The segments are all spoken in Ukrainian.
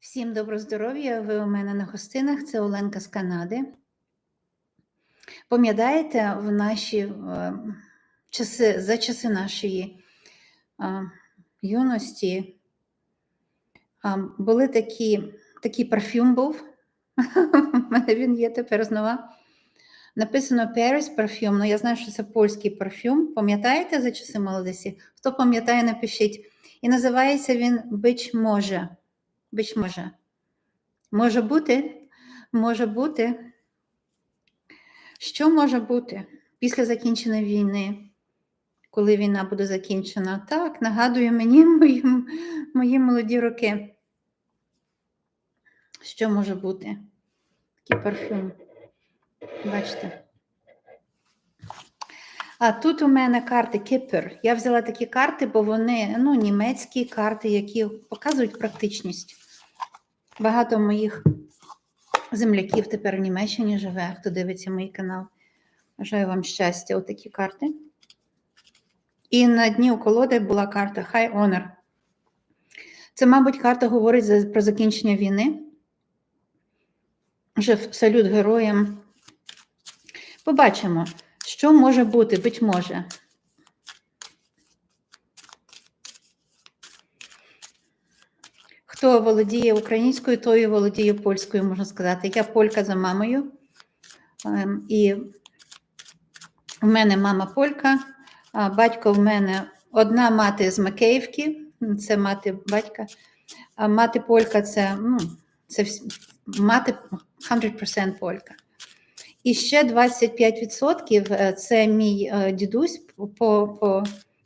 Всім доброго здоров'я! Ви у мене на гостинах. Це Оленка з Канади. Пам'ятаєте, в наші е, часи, за часи нашої юності були такі, такий парфюм був. У мене він є тепер знова. Написано Paris парфюм, але я знаю, що це польський парфюм. Пам'ятаєте за часи молодості? Хто пам'ятає, напишіть. І називається він Бич може. Бич може. Може бути, може бути. Що може бути після закінчення війни, коли війна буде закінчена? Так, нагадує мені мої, мої молоді роки. Що може бути? Такий парфюм. Бачите? А тут у мене карти Кіпер. Я взяла такі карти, бо вони ну, німецькі карти, які показують практичність. Багато моїх земляків тепер в Німеччині живе, хто дивиться мій канал. Бажаю вам щастя, отакі карти. І на дні у колоди була карта High Honor. Це, мабуть, карта говорить про закінчення війни. Вже салют героям. Побачимо, що може бути, быть може. Хто володіє українською, той і володіє польською, можна сказати. Я полька за мамою. Ем, і в мене мама полька, а батько в мене одна мати з Макеївки, це мати батька, а мати полька це ну, це мати 100% полька. І ще 25% це мій е, дідусь по, по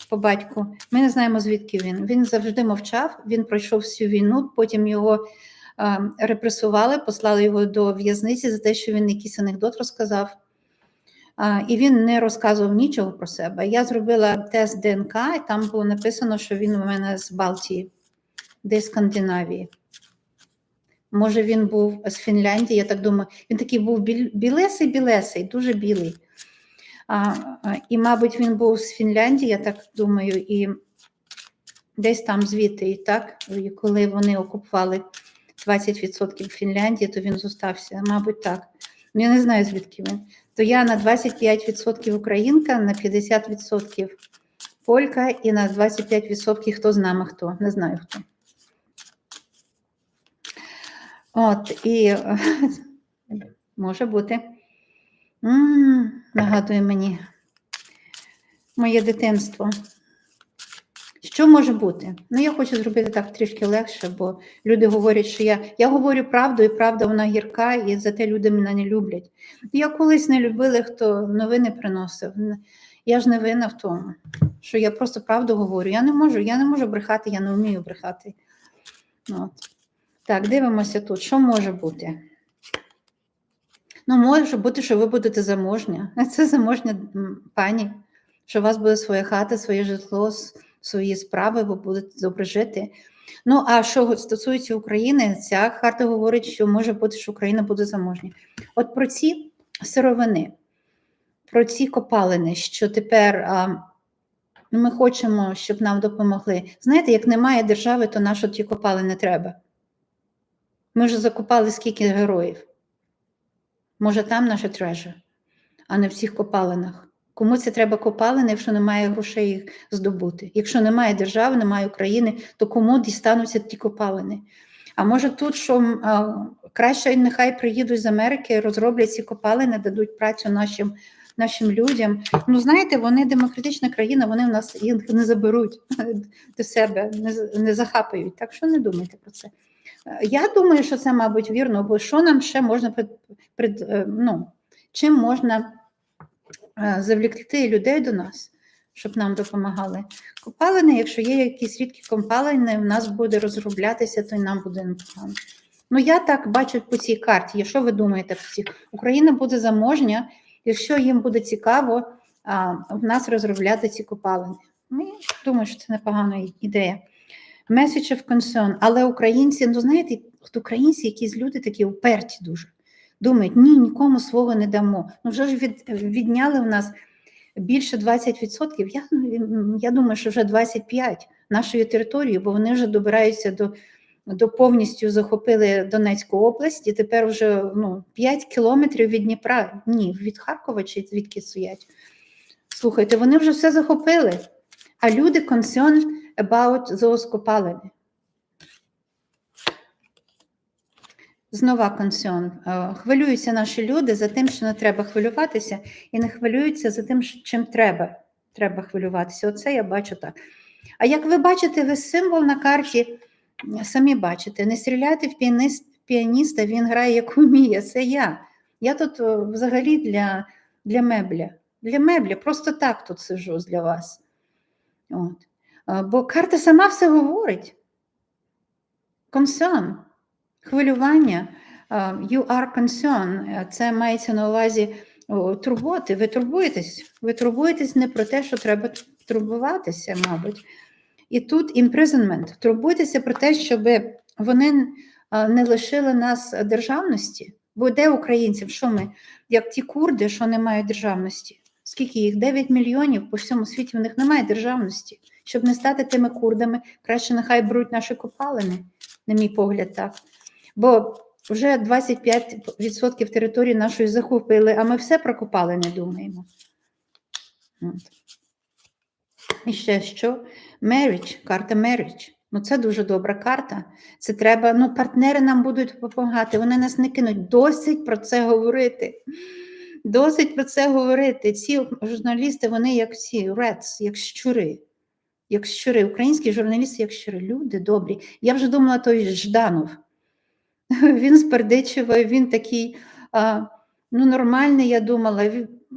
по батьку. Ми не знаємо, звідки він. Він завжди мовчав, він пройшов всю війну, потім його е, репресували, послали його до в'язниці за те, що він якийсь анекдот розказав. Е, і він не розказував нічого про себе. Я зробила тест ДНК, і там було написано, що він у мене з Балтії, десь Скандинавії. Може, він був з Фінляндії, я так думаю, він такий був білесий-білесий, дуже білий. А, І, мабуть, він був з Фінляндії, я так думаю, і десь там звідти, і так, і коли вони окупували 20% Фінляндії, то він зостався, мабуть, так. Ну, я не знаю, звідки він. То я на 25% українка, на 50% полька і на 25% хто з нами хто. Не знаю хто. От, і може бути. М -м, нагадує мені моє дитинство. Що може бути? Ну, я хочу зробити так трішки легше, бо люди говорять, що я я говорю правду, і правда вона гірка, і за те люди мене не люблять. Я колись не любила, хто новини приносив. Я ж не винна в тому, що я просто правду говорю. Я не можу, я не можу брехати, я не вмію брехати. От. Так, дивимося тут, що може бути. Ну, може бути, що ви будете заможня. Це заможня пані, що у вас буде своя хата, своє житло, свої справи, ви будете добре жити. Ну, а що стосується України, ця карта говорить, що може бути, що Україна буде заможня. От про ці сировини, про ці копалини, що тепер а, ми хочемо, щоб нам допомогли. Знаєте, як немає держави, то нащо ті копалини треба? Ми вже закопали скільки героїв. Може, там наша трежа, а не в цих копалинах. Кому це треба копалини, якщо немає грошей їх здобути? Якщо немає держави, немає України, то кому дістануться ті копалини? А може тут, що а, краще нехай приїдуть з Америки, розроблять ці копалини, дадуть працю нашим нашим людям. Ну, знаєте, вони демократична країна, вони в нас їх не заберуть до себе, не, не захапають. Так що не думайте про це. Я думаю, що це, мабуть, вірно, бо що нам ще можна пред, пред, е, ну, чим можна е, завлікти людей до нас, щоб нам допомагали. Копалини, якщо є якісь рідкі компалини, в нас буде розроблятися, то й нам буде непогано. Ну, я так бачу по цій карті. Що ви думаєте? Україна буде заможня, якщо їм буде цікаво а, в нас розробляти ці копалини. Ну, думаю, що це непогана ідея. Message of concern. Але українці, ну знаєте, от українці, якісь люди такі уперті дуже. Думають, ні, нікому свого не дамо. Ну вже ж від, відняли в нас більше 20%. Я я думаю, що вже 25% нашої території, бо вони вже добираються до до повністю захопили Донецьку область, і тепер вже ну, 5 кілометрів від Дніпра, ні, від Харкова чи звідки стоять. Слухайте, вони вже все захопили. А люди concerned about those копалини. Знова concern. Е, Хвилюються наші люди за тим, що не треба хвилюватися, і не хвилюються за тим, чим треба. Треба хвилюватися. Оце я бачу так. А як ви бачите, ви символ на карті самі бачите. Не стріляйте в піаніста, він грає як вміє. Це я. Я тут е, взагалі для, для мебля. Для мебля, просто так тут сижу для вас. От. Бо карта сама все говорить. Concern, хвилювання. You are concerned. Це мається на увазі турботи. Ви турбуєтесь. Ви турбуєтесь не про те, що треба турбуватися, мабуть. І тут imprisonment. Турбуйтеся про те, щоб вони не лишили нас державності. Бо де українців? Що ми? Як ті курди, що не мають державності? Скільки їх? 9 мільйонів по всьому світі. У них немає державності. Щоб не стати тими курдами, краще нехай беруть наші копалини, на мій погляд, так. Бо вже 25% території нашої захопили, а ми все про копалини думаємо. От. І ще що? Marriage, карта marriage. Ну, це дуже добра карта. Це треба, ну, партнери нам будуть допомагати, вони нас не кинуть. Досить про це говорити. Досить про це говорити. Ці журналісти, вони як ці rats, як щури. Як щури, українські журналісти, як щури, люди добрі. Я вже думала, той Жданов. Він з Бердичева, він такий ну, нормальний, я думала,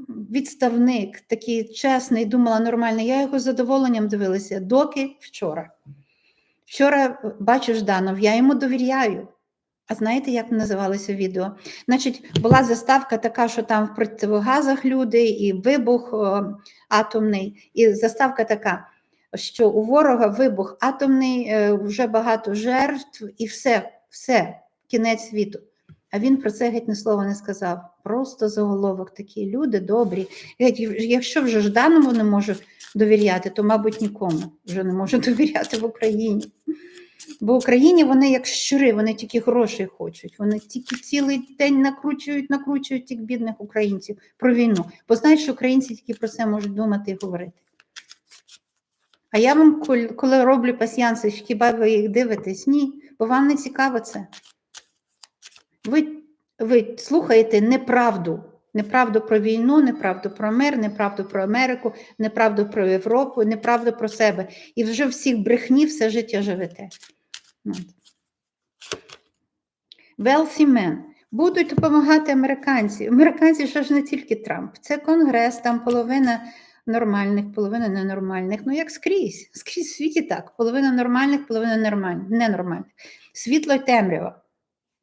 відставник, такий чесний, думала нормальний. Я його з задоволенням дивилася, доки вчора. Вчора е, бачу Жданов, я йому довіряю. А знаєте, як називалося відео? Значить, була заставка така, що там в противогазах люди, і вибух о, атомний, і заставка така, що у ворога вибух атомний, е, вже багато жертв, і все, все, кінець світу. А він про це геть ні слова не сказав. Просто заголовок такі люди добрі. Геть, якщо вже Жданову не можу довіряти, то, мабуть, нікому вже не можу довіряти в Україні. Бо в Україні вони як щури, вони тільки грошей хочуть. Вони тільки цілий день накручують, накручують тих бідних українців про війну. Бо знають, що українці тільки про це можуть думати і говорити. А я вам, коли роблю пасіянси, хіба ви їх дивитесь? Ні, бо вам не цікаво це. Ви, ви слухаєте неправду. Неправду про війну, неправду про мир, неправду про Америку, неправду про Європу, неправду про себе. І вже всіх брехні все життя живете. Wealthy men. Будуть допомагати американці. Американці що ж не тільки Трамп, це Конгрес, там половина нормальних, половина ненормальних. Ну, як скрізь, скрізь в світі так. Половина нормальних, половина нормальних, ненормальних. Світло й темрява.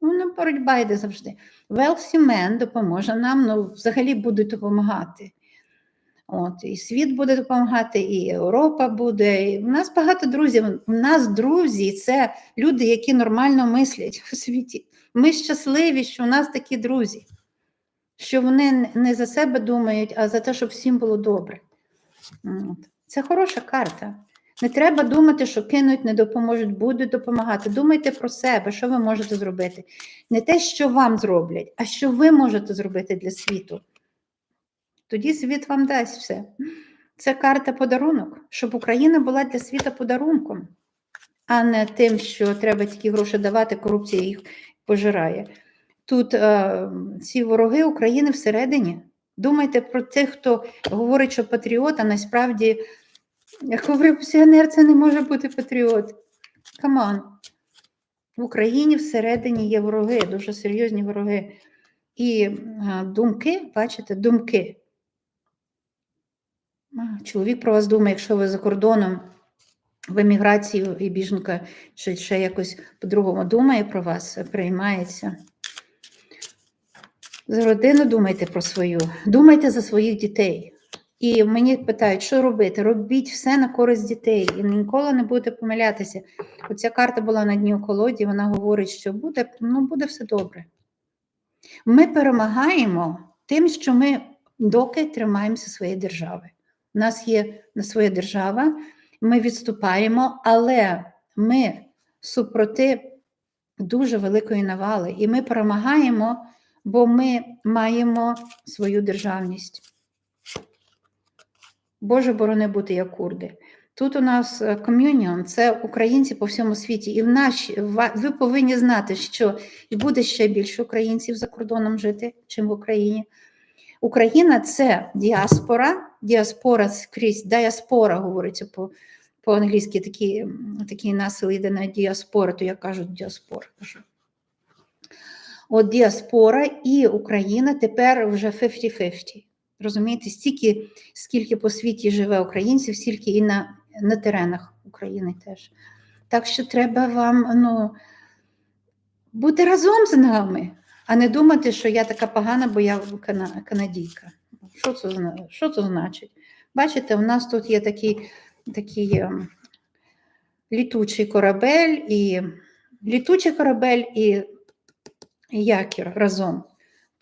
Ну, не боротьба йде завжди. Wealthy men допоможе нам, ну, взагалі будуть допомагати. От, і світ буде допомагати, і Європа буде. І в нас багато друзів. У нас друзі це люди, які нормально мислять у світі. Ми щасливі, що у нас такі друзі, що вони не за себе думають, а за те, щоб всім було добре. От. Це хороша карта. Не треба думати, що кинуть, не допоможуть, будуть допомагати. Думайте про себе, що ви можете зробити. Не те, що вам зроблять, а що ви можете зробити для світу. Тоді світ вам дасть все. Це карта подарунок, щоб Україна була для світа подарунком, а не тим, що треба тільки гроші давати, корупція їх пожирає. Тут е, ці вороги України всередині. Думайте про тих, хто говорить, що патріот, а насправді, як говорив пенсіонер, це не може бути патріот. Камон. В Україні всередині є вороги, дуже серйозні вороги. І думки, бачите, думки. Чоловік про вас думає, якщо ви за кордоном в еміграцію і біженка, чи ще якось по-другому думає про вас, приймається. За родину думайте про свою, думайте за своїх дітей. І мені питають, що робити? Робіть все на користь дітей і ніколи не будете помилятися. Оця карта була на дні у колоді, вона говорить, що буде, ну, буде все добре. Ми перемагаємо тим, що ми доки тримаємося своєї держави. У нас є своя держава, ми відступаємо, але ми супроти дуже великої навали. І ми перемагаємо, бо ми маємо свою державність. Боже, борони бути як курди. Тут у нас ком'юніон, це українці по всьому світі. І в наші, ви повинні знати, що буде ще більше українців за кордоном жити, чим в Україні. Україна це діаспора, діаспора скрізь, діаспора говориться по, по-англійськи, такий, м, такий насил йде на діаспора, то я кажу діаспора. Кажу. От діаспора і Україна тепер вже 50-50. Розумієте, стільки, скільки по світі живе українців, стільки і на, на теренах України теж. Так що треба вам ну, бути разом з нами, а не думати, що я така погана, бо я кана- канадійка. Що це, що це значить? Бачите, у нас тут є такий, такий ем, літучий корабель, і літучий корабель і якір разом.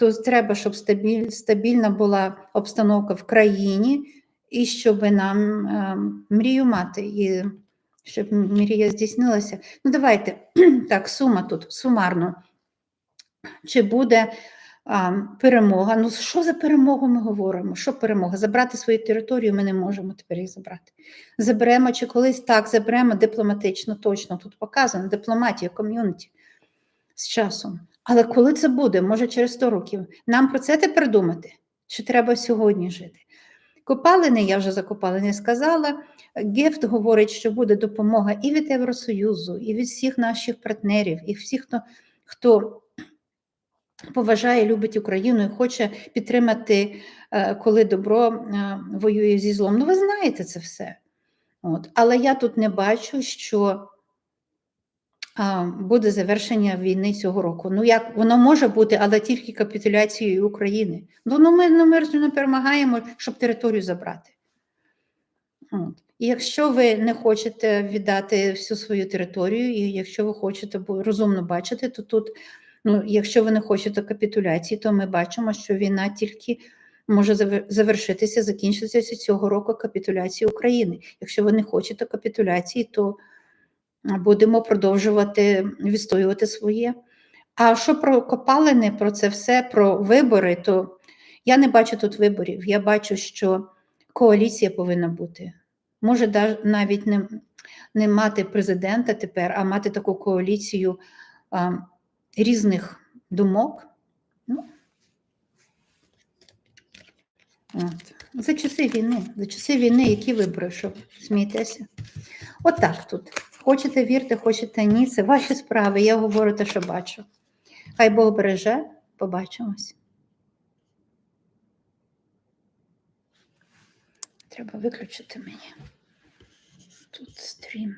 То треба, щоб стабіль, стабільна була обстановка в країні, і щоб нам ем, мрію мати, і щоб мрія здійснилася. Ну, давайте так, сума тут, сумарно. Чи буде а, перемога? Ну, що за перемогу ми говоримо? Що перемога? Забрати свою територію ми не можемо тепер їх забрати. Заберемо чи колись так, заберемо дипломатично, точно тут показано, дипломатія, ком'юніті з часом. Але коли це буде? Може через 100 років. Нам про це тепер думати? Чи треба сьогодні жити? Копалини, я вже за копалини сказала. Гефт говорить, що буде допомога і від Євросоюзу, і від всіх наших партнерів, і всіх, хто, хто поважає, любить Україну і хоче підтримати, е, коли добро е, воює зі злом. Ну, ви знаєте це все. От. Але я тут не бачу, що буде завершення війни цього року. Ну, як воно може бути, але тільки капітуляцією України. Ну, ну ми, ну, ми не перемагаємо, щоб територію забрати. От. І якщо ви не хочете віддати всю свою територію, і якщо ви хочете розумно бачити, то тут, ну, якщо ви не хочете капітуляції, то ми бачимо, що війна тільки може завершитися, закінчитися цього року капітуляцією України. Якщо ви не хочете капітуляції, то будемо продовжувати відстоювати своє. А що про копалини, про це все, про вибори, то я не бачу тут виборів. Я бачу, що коаліція повинна бути. Може, навіть не, не мати президента тепер, а мати таку коаліцію а, різних думок. Ну, от. За часи війни, за часи війни, які вибори, що смієтеся? Отак тут. Хочете вірте, хочете ні, це ваші справи. Я говорю те, що бачу. Хай Бог береже, побачимось. Треба виключити мені. Тут стрім.